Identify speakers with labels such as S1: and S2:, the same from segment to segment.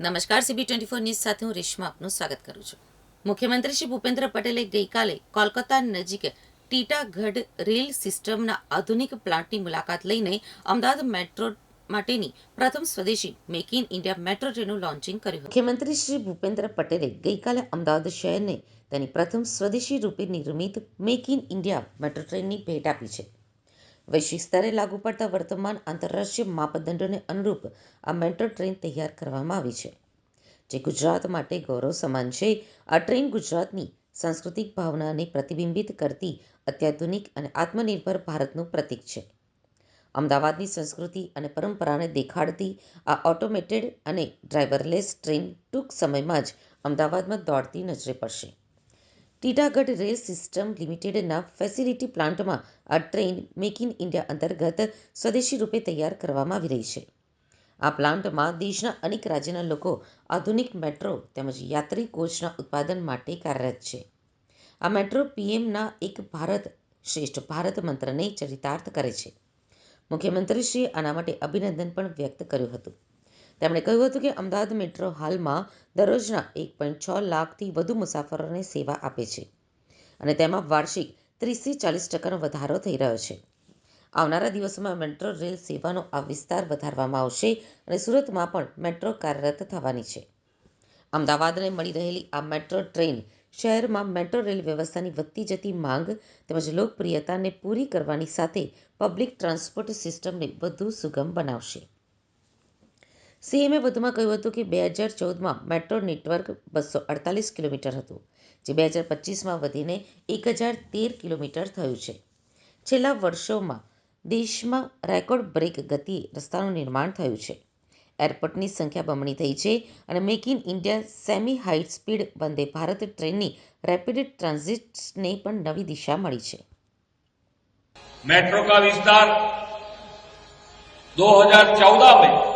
S1: નમસ્કાર CB twenty four news સાથે હું રેશમા આપનું સ્વાગત કરું છું. મુખ્યમંત્રી શ્રી ભૂપેન્દ્ર પટેલે ગઈકાલે કોલકાતા નજીક ટીટાગઢ રેલ સિસ્ટમના આધુનિક પ્લાન્ટની મુલાકાત લઈને અમદાવાદ મેટ્રો માટેની પ્રથમ સ્વદેશી મેક ઇન ઇન્ડિયા મેટ્રો ટ્રેનનું લોન્ચિંગ કર્યું મુખ્યમંત્રી શ્રી ભૂપેન્દ્ર પટેલે ગઈકાલે અમદાવાદ શહેરને તેની પ્રથમ સ્વદેશી રૂપે નિર્મિત મેક ઇન ઇન્ડિયા મેટ્રો ટ્રેનની ભેટ આપી છે. વૈશ્વિક સ્તરે લાગુ પડતા વર્તમાન આંતરરાષ્ટ્રીય માપદંડોને અનુરૂપ આ મેટ્રો ટ્રેન તૈયાર કરવામાં આવી છે, જે ગુજરાત માટે ગૌરવ સમાન છે. આ ટ્રેન ગુજરાતની સાંસ્કૃતિક ભાવનાને પ્રતિબિંબિત કરતી અત્યાધુનિક અને આત્મનિર્ભર ભારતનું પ્રતીક છે. અમદાવાદની સંસ્કૃતિ અને પરંપરાને દેખાડતી આ ઓટોમેટેડ અને ડ્રાઈવરલેસ ટ્રેન ટૂંક સમયમાં જ અમદાવાદમાં દોડતી નજરે પડશે. ટીટાગઢ રેલ સિસ્ટમ લિમિટેડના ફેસિલિટી પ્લાન્ટમાં આ ટ્રેન મેક ઇન ઇન્ડિયા અંતર્ગત સ્વદેશી રૂપે તૈયાર કરવામાં આવી રહી છે. આ પ્લાન્ટમાં દેશના અનેક રાજ્યના લોકો આધુનિક મેટ્રો તેમજ યાત્રી કોચના ઉત્પાદન માટે કાર્યરત છે. આ મેટ્રો પીએમના એક ભારત શ્રેષ્ઠ ભારત મંત્રને ચરિતાર્થ કરે છે. મુખ્યમંત્રીશ્રીએ આના માટે અભિનંદન પણ વ્યક્ત કર્યું હતું. તેમણે કહ્યું હતું કે અમદાવાદ મેટ્રો હાલમાં દરરોજના એક પોઈન્ટ છ લાખથી વધુ મુસાફરોને સેવા આપે છે અને તેમાં વાર્ષિક ત્રીસથી ચાલીસ ટકાનો વધારો થઈ રહ્યો છે. આવનારા દિવસોમાં મેટ્રો રેલ સેવાનો આ વિસ્તાર વધારવામાં આવશે અને સુરતમાં પણ મેટ્રો કાર્યરત થવાની છે. અમદાવાદને મળી રહેલી આ મેટ્રો ટ્રેન શહેરમાં મેટ્રો રેલ વ્યવસ્થાની વધતી જતી માંગ તેમજ લોકપ્રિયતાને પૂરી કરવાની સાથે પબ્લિક ટ્રાન્સપોર્ટ સિસ્ટમને વધુ સુગમ બનાવશે. સીએમએ વધુમાં કહ્યું હતું કે બે હજાર ચૌદમાં મેટ્રો નેટવર્ક બસો અડતાલીસ કિલોમીટર હતું જે બે હજાર પચીસમાં વધીને એક હજાર તેર કિલોમીટર થયું છે છેલ્લા વર્ષોમાં દેશમાં રેકોર્ડ બ્રેક ગતિએ રસ્તાનું નિર્માણ થયું છે એરપોર્ટની સંખ્યા બમણી થઈ છે અને make in India semi high speed Vande Bharat ટ્રેનની રેપિડ ટ્રાન્ઝિટ્સને પણ નવી દિશા મળી છે
S2: मेट्रो का विस्तार 2014 में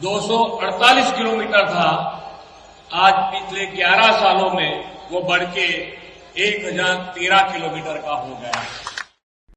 S2: 248 किलोमीटर था आज पिछले 11 सालों में वो बढ़ के 1013 किलोमीटर का हो गया है